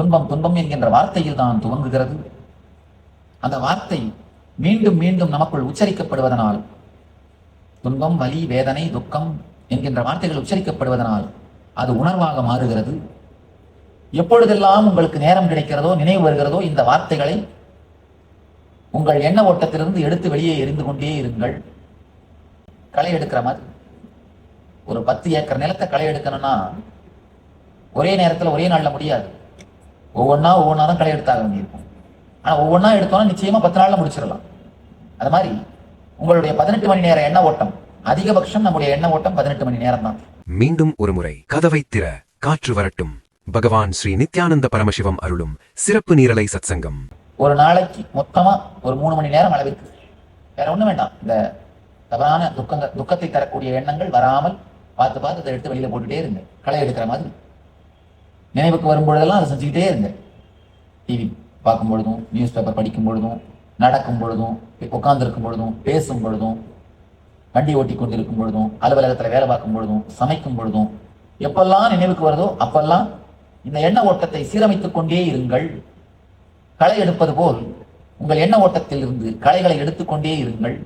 துன்பம் துன்பம் என்கின்ற வார்த்தையில் தான் துவங்குகிறது. அந்த வார்த்தை மீண்டும் மீண்டும் நமக்குள் உச்சரிக்கப்படுவதனால் துன்பம் வலி வேதனை துக்கம் என்கின்ற வார்த்தைகள் உச்சரிக்கப்படுவதனால் அது உணர்வாக மாறுகிறது. எப்பொழுதெல்லாம் உங்களுக்கு நேரம் கிடைக்கிறதோ நினைவு வருகிறதோ இந்த வார்த்தைகளை உங்கள் எண்ண ஓட்டத்திலிருந்து எடுத்து வெளியே எரிந்து கொண்டே இருங்கள். களை எடுக்கிற மாதிரி. ஒரு பத்து ஏக்கர் நிலத்தை களை எடுக்கணும்னா ஒரே நேரத்தில் ஒரே நாளில் முடியாது. ஒவ்வொன்றா ஒவ்வொன்றா தான் களை எடுத்தாக வேண்டியிருக்கும். ஆனால் ஒவ்வொன்றா எடுத்தோம்னா நிச்சயமா பத்து நாளில் முடிச்சிடலாம். அது மாதிரி உங்களுடைய பதினெட்டு மணி நேர எண்ண ஓட்டம் அதிகபட்சம் நம்முடைய எண்ண ஓட்டம் பதினெட்டு மணி நேரம் தான். மீண்டும் ஒருமுறை கதவை திற காற்று வரட்டும். பகவான் ஸ்ரீ நித்யானந்த பரமசிவம் அருளும் சிறப்பு நீரலை சத்சங்கம். ஒரு நாளைக்கு மொத்தமா ஒரு மூணு மணி நேரம் அளவிற்கு. வேற ஒண்ணும் வேண்டாம். இந்த தவறான துக்கங்க துக்கத்தை தரக்கூடிய எண்ணங்கள் வராமல் பார்த்து பார்த்து அதை எடுத்து வெளியில போட்டுட்டே இருங்க. களை எடுக்கிற மாதிரி. நினைவுக்கு வரும்பொழுதெல்லாம் அதை செஞ்சுக்கிட்டே இருங்க டிவி பார்க்கும் பொழுதும் நியூஸ் பேப்பர் படிக்கும் பொழுதும் நடக்கும் பொழுதும் உட்காந்துருக்கும் பொழுதும் பேசும் பொழுதும் வண்டி ஓட்டி கொண்டிருக்கும் பொழுதும் அலுவலகத்தில் வேலை பார்க்கும் பொழுதும் சமைக்கும் பொழுதும் எப்பெல்லாம் நினைவுக்கு வருதோ அப்பெல்லாம் இந்த எண்ண ஓட்டத்தை சீரமைத்துக் கொண்டே இருங்கள். களை எடுப்பது போல் உங்கள் எண்ண ஓட்டத்தில் இருந்து களைகளை எடுத்துக்கொண்டே இருங்கள்.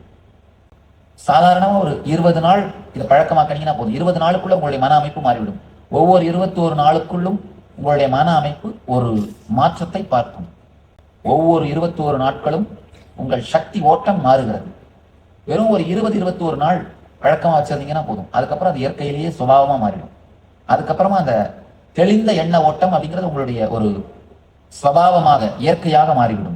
சாதாரணமாக ஒரு இருபது நாள் இதை பழக்கமாக்கினீங்கன்னா போதும். இருபது நாளுக்குள்ள உங்களுடைய மன அமைப்பு மாறிவிடும். ஒவ்வொரு இருபத்தோரு நாளுக்குள்ளும் உங்களுடைய மன அமைப்பு ஒரு மாற்றத்தை பார்க்கும். ஒவ்வொரு இருபத்தோரு நாட்களும் உங்கள் சக்தி ஓட்டம் மாறுகிறது. வெறும் ஒரு இருபது இருபத்தோரு நாள் வழக்கமாக வச்சிருந்தீங்கன்னா போதும். அதுக்கப்புறம் அது இயற்கையிலேயே சுபாவமாக மாறிடும். அதுக்கப்புறமா அந்த தெளிந்த எண்ண ஓட்டம் அப்படிங்கிறது உங்களுடைய ஒரு சுவாவமாக இயற்கையாக மாறிவிடும்.